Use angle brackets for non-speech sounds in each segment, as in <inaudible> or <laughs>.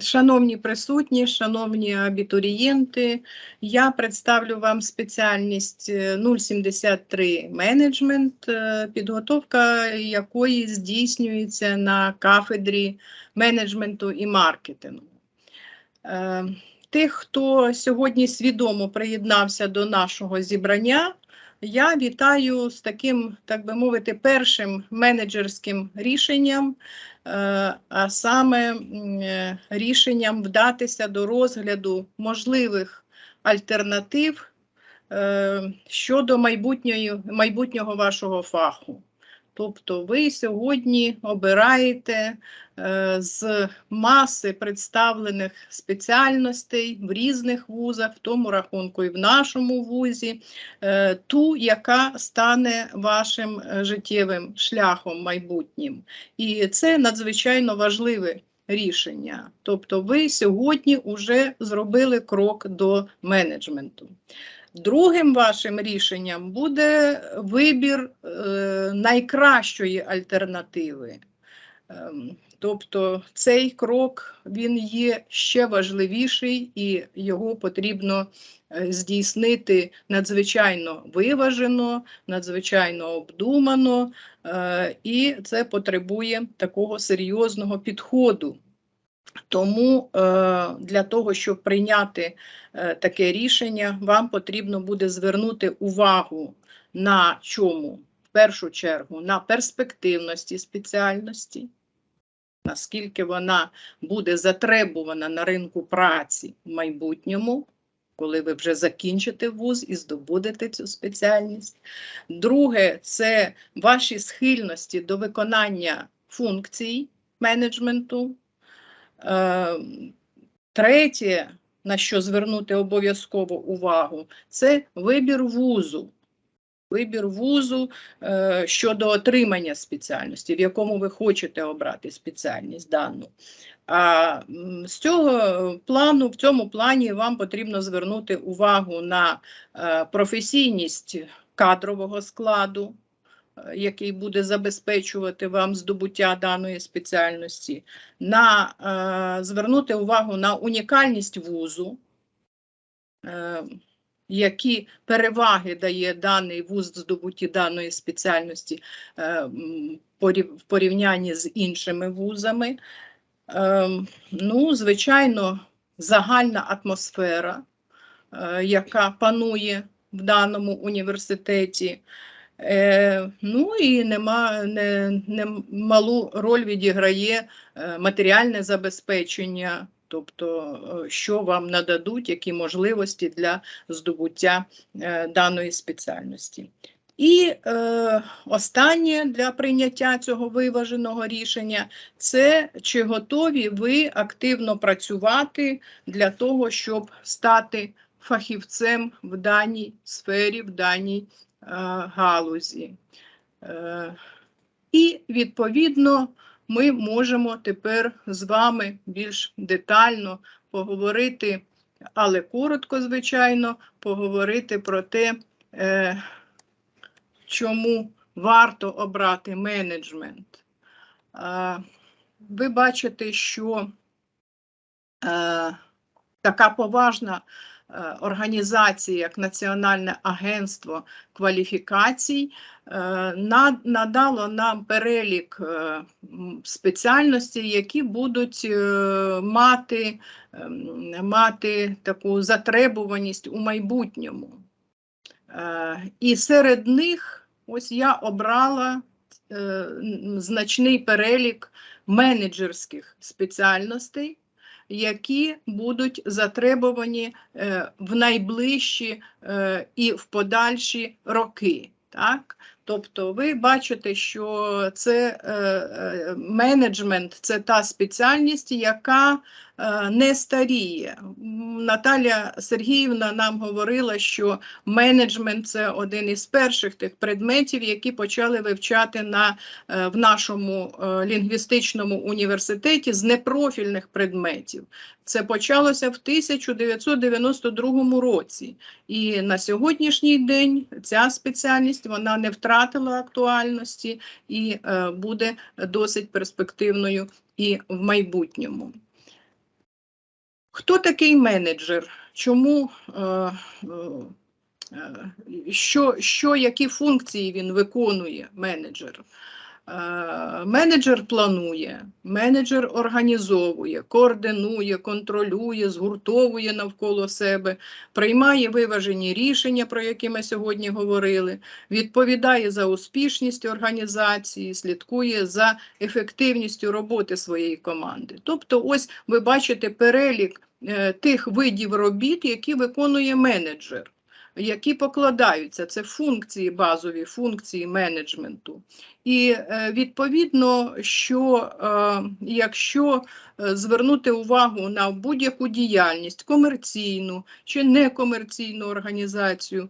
Шановні присутні, шановні абітурієнти, я представлю вам спеціальність е, 073 менеджмент, е, підготовка якої здійснюється на кафедрі менеджменту і маркетингу. Е, Тих, хто сьогодні свідомо приєднався до нашого зібрання, я вітаю з таким, так би мовити, першим менеджерським рішенням, е, а саме е, рішенням вдатися до розгляду можливих альтернатив е, щодо майбутньої, майбутнього вашого фаху. Тобто ви сьогодні обираєте е, з маси представлених спеціальностей в різних вузах, в тому рахунку і в нашому вузі, е, ту, яка стане вашим е, життєвим шляхом майбутнім. І це надзвичайно важливе рішення. Тобто ви сьогодні вже зробили крок до менеджменту. Другим вашим рішенням буде вибір е, найкращої альтернативи. Ем, Тобто цей крок він є ще важливіший і його потрібно е, здійснити надзвичайно виважено, надзвичайно обдумано, е, і це потребує такого серйозного підходу. Тому е, для того, щоб прийняти е, таке рішення, вам потрібно буде звернути увагу на чому? В першу чергу на перспективності спеціальності, наскільки вона буде затребувана на ринку праці в майбутньому, коли ви вже закінчите вуз і здобудете цю спеціальність. Друге, це ваші схильності до виконання функцій менеджменту. Е, Третє, на що звернути обов'язково увагу, це вибір вузу. Вибір вузу е, щодо отримання спеціальності, в якому ви хочете обрати спеціальність дану. А з цього плану, в цьому плані вам потрібно звернути увагу на е, професійність кадрового складу, який буде забезпечувати вам здобуття даної спеціальності, на е, звернути увагу на унікальність вузу, е, які переваги дає даний вуз здобутті даної спеціальності е, в порівнянні з іншими вузами. Е, ну, звичайно, загальна атмосфера, е, яка панує в даному університеті. Е, ну і нема, не, не малу роль відіграє е, матеріальне забезпечення, тобто е, що вам нададуть, які можливості для здобуття даної спеціальності. І е, останнє для прийняття цього виваженого рішення це чи готові ви активно працювати для того, щоб стати фахівцем в даній сфері, в даній галузі. Е, і відповідно ми можемо тепер з вами більш детально поговорити, але коротко, звичайно, поговорити про те, е, чому варто обрати менеджмент. Е, ви бачите, що е, така поважна е, організація, як Національне агентство кваліфікацій, е, надало нам перелік е, спеціальностей, які будуть мати, ем, мати таку затребуваність у майбутньому. І серед них ось я обрала значний перелік менеджерських спеціальностей, які будуть затребувані е, в найближчі е, і в подальші роки. Так? Тобто ви бачите, що це е, е, менеджмент, це та спеціальність, яка е, не старіє. Наталя Сергіївна нам говорила, що менеджмент це один із перших тих предметів, які почали вивчати на, е, в нашому е, лінгвістичному університеті з непрофільних предметів. Це почалося в 1992 році. І на сьогоднішній день ця спеціальність вона не втратила актуальності і е, буде досить перспективною і в майбутньому. Хто такий менеджер? Чому е, е, що, що, які функції він виконує, менеджер? Е, Менеджер планує, менеджер організовує, координує, контролює, згуртовує навколо себе, приймає виважені рішення, про які ми сьогодні говорили, відповідає за успішність організації, слідкує за ефективністю роботи своєї команди. Тобто, ось ви бачите перелік е, тих видів робіт, які виконує менеджер. Які покладаються, це функції, базові функції менеджменту. І е, відповідно, що е, якщо е, звернути увагу на будь-яку діяльність, комерційну чи некомерційну організацію,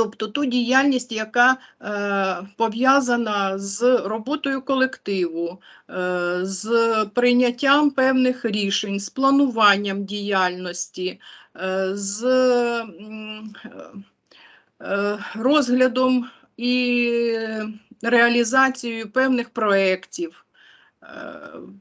тобто ту діяльність, яка е, пов'язана з роботою колективу, е, з прийняттям певних рішень, з плануванням діяльності, е, з е, розглядом і реалізацією певних проєктів.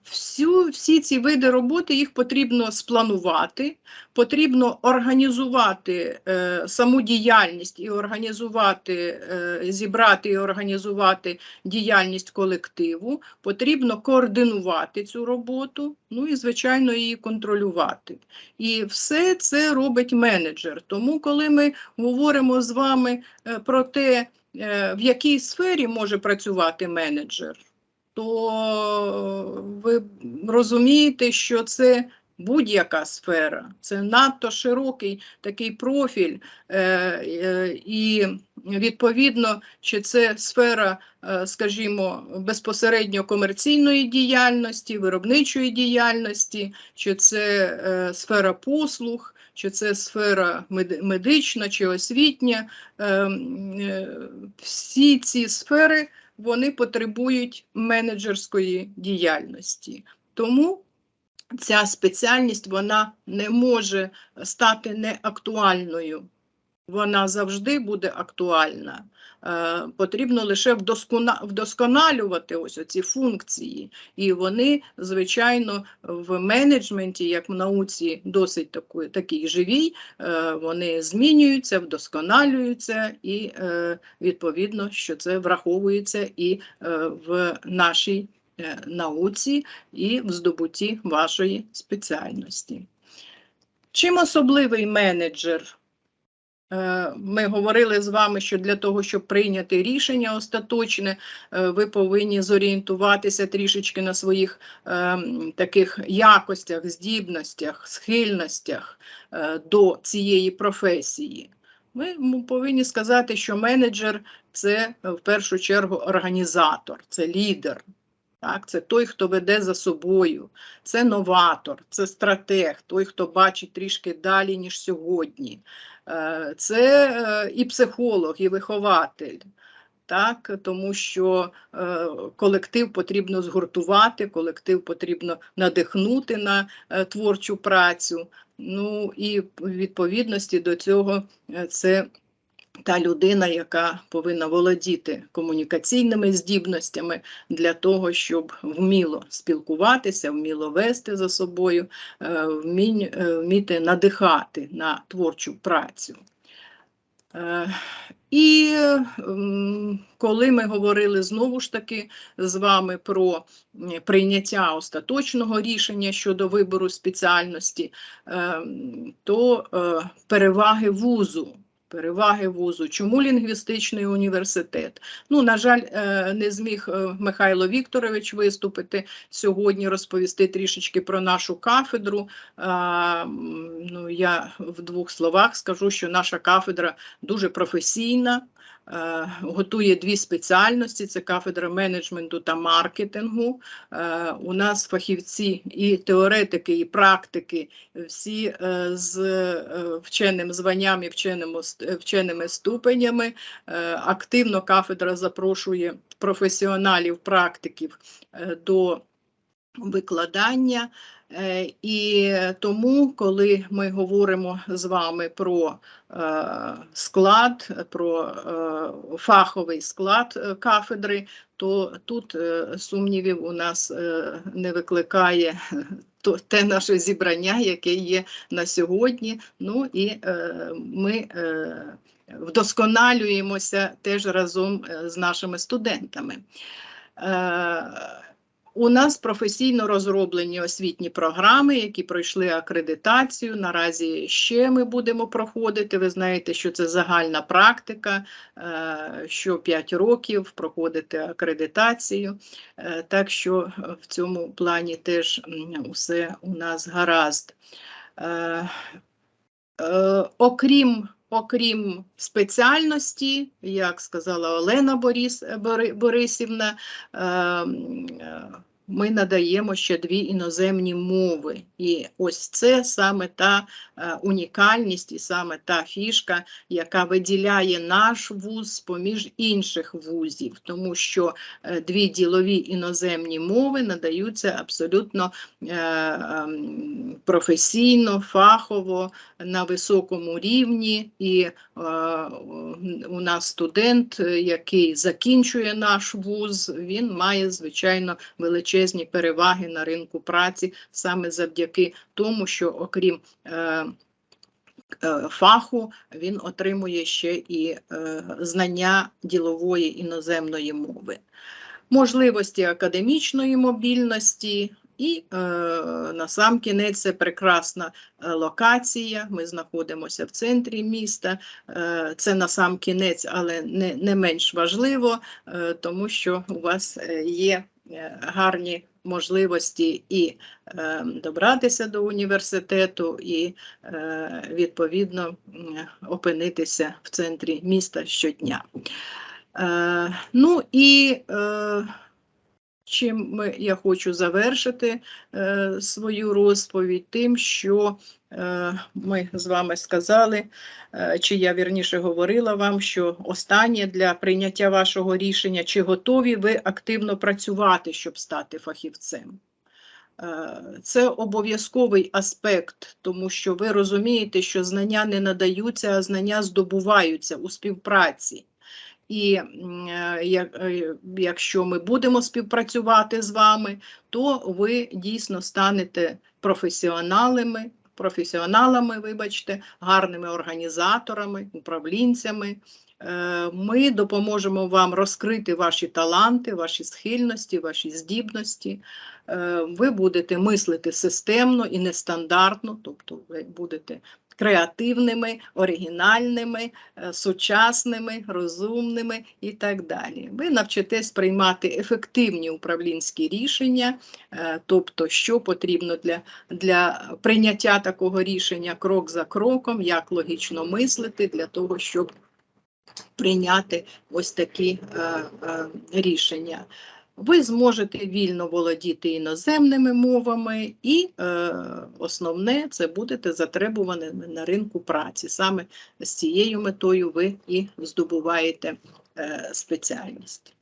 Всю, всі ці види роботи їх потрібно спланувати, потрібно організувати е, саму діяльність і організувати, е, зібрати і організувати діяльність колективу, потрібно координувати цю роботу, ну і, звичайно, її контролювати. І все це робить менеджер. Тому, коли ми говоримо з вами е, про те, е, в якій сфері може працювати менеджер, то ви розумієте, що це будь-яка сфера, це надто широкий такий профіль, е, е, і відповідно, чи це сфера, е, скажімо, безпосередньо комерційної діяльності, виробничої діяльності, чи це е, сфера послуг. Чи це сфера меди- медична чи освітня, е, е, всі ці сфери вони потребують менеджерської діяльності. Тому ця спеціальність вона не може стати неактуальною. Вона завжди буде актуальна. Е, потрібно лише вдоскона- вдосконалювати ось оці функції. І вони, звичайно, в менеджменті, як в науці, досить таку, такій живій, е, вони змінюються, вдосконалюються, і е, відповідно, що це враховується і в нашій науці, і в здобутті вашої спеціальності. Чим особливий менеджер? Е, Ми говорили з вами, що для того, щоб прийняти рішення остаточне, е, ви повинні зорієнтуватися трішечки на своїх е, таких якостях, здібностях, схильностях до цієї професії. Ми повинні сказати, що менеджер це в першу чергу організатор, це лідер. Так, це той, хто веде за собою, це новатор, це стратег, той, хто бачить трішки далі, ніж сьогодні. Е, Це е, і психолог, і вихователь. Так, тому що е, колектив потрібно згуртувати, колектив потрібно надихнути на творчу працю. Ну і в відповідності до цього це та людина, яка повинна володіти комунікаційними здібностями для того, щоб вміло спілкуватися, вміло вести за собою, е, е, вміти надихати на творчу працю. Е, І коли ми говорили знову ж таки з вами про прийняття остаточного рішення щодо вибору спеціальності, е, то переваги вузу. Переваги вузу. Чому лінгвістичний університет? Ну, на жаль, е, не зміг е, Михайло Вікторович виступити сьогодні, розповісти трішечки про нашу кафедру. Ну, я в двох словах скажу, що наша кафедра дуже професійна, е, готує дві спеціальності: це кафедра менеджменту та маркетингу. Е, У нас фахівці і теоретики, і практики, всі е, з е, вченим званням і вченими, ступенями. Е, Активно кафедра запрошує професіоналів, практиків е, до викладання. Е, І тому, коли ми говоримо з вами про е, склад, про е, фаховий склад кафедри, то тут сумнівів у нас не викликає <laughs> те наше зібрання, яке є на сьогодні. Ну і ми вдосконалюємося теж разом з нашими студентами. Е, у нас професійно розроблені освітні програми, які пройшли акредитацію. Наразі ще ми будемо проходити. Ви знаєте, що це загальна практика, е, що 5 років проходити акредитацію. Е, Так що в цьому плані теж м, усе у нас гаразд. Е, е, Окрім Окрім спеціальності, як сказала Олена Борис, Борисівна, е, е, ми надаємо ще дві іноземні мови. І ось це саме та е, унікальність і саме та фішка, яка виділяє наш вуз поміж інших вузів, тому що е, дві ділові іноземні мови надаються абсолютно е, ем, професійно, фахово, на високому рівні, і у нас студент, який закінчує наш вуз, він має звичайно величезні переваги на ринку праці саме завдяки тому, що окрім е, е, фаху він отримує ще і е, знання ділової іноземної мови. Можливості академічної мобільності, і е, на сам кінець це прекрасна локація. Ми знаходимося в центрі міста. Це на сам кінець, але не, не менш важливо, тому що у вас є гарні можливості і е, добратися до університету, і е, відповідно опинитися в центрі міста щодня. Е, ну і е, чим я хочу завершити е, свою розповідь, тим, що е, ми з вами сказали, е, чи я вірніше говорила вам, що останнє для прийняття вашого рішення, чи готові ви активно працювати, щоб стати фахівцем. Е, Це обов'язковий аспект, тому що ви розумієте, що знання не надаються, а знання здобуваються у співпраці. І е, е, якщо ми будемо співпрацювати з вами, то ви дійсно станете професіоналами, професіоналами, вибачте, гарними організаторами, управлінцями. Е, Ми допоможемо вам розкрити ваші таланти, ваші схильності, ваші здібності. Ви будете мислити системно і нестандартно, тобто ви будете креативними, оригінальними, е, сучасними, розумними і так далі. Ви навчитесь приймати ефективні управлінські рішення, е, тобто, що потрібно для, для прийняття такого рішення крок за кроком, як логічно мислити для того, щоб прийняти ось такі е, е, рішення. Ви зможете вільно володіти іноземними мовами, і е, основне це будете затребуваними на ринку праці. Саме з цією метою ви і здобуваєте е, спеціальність.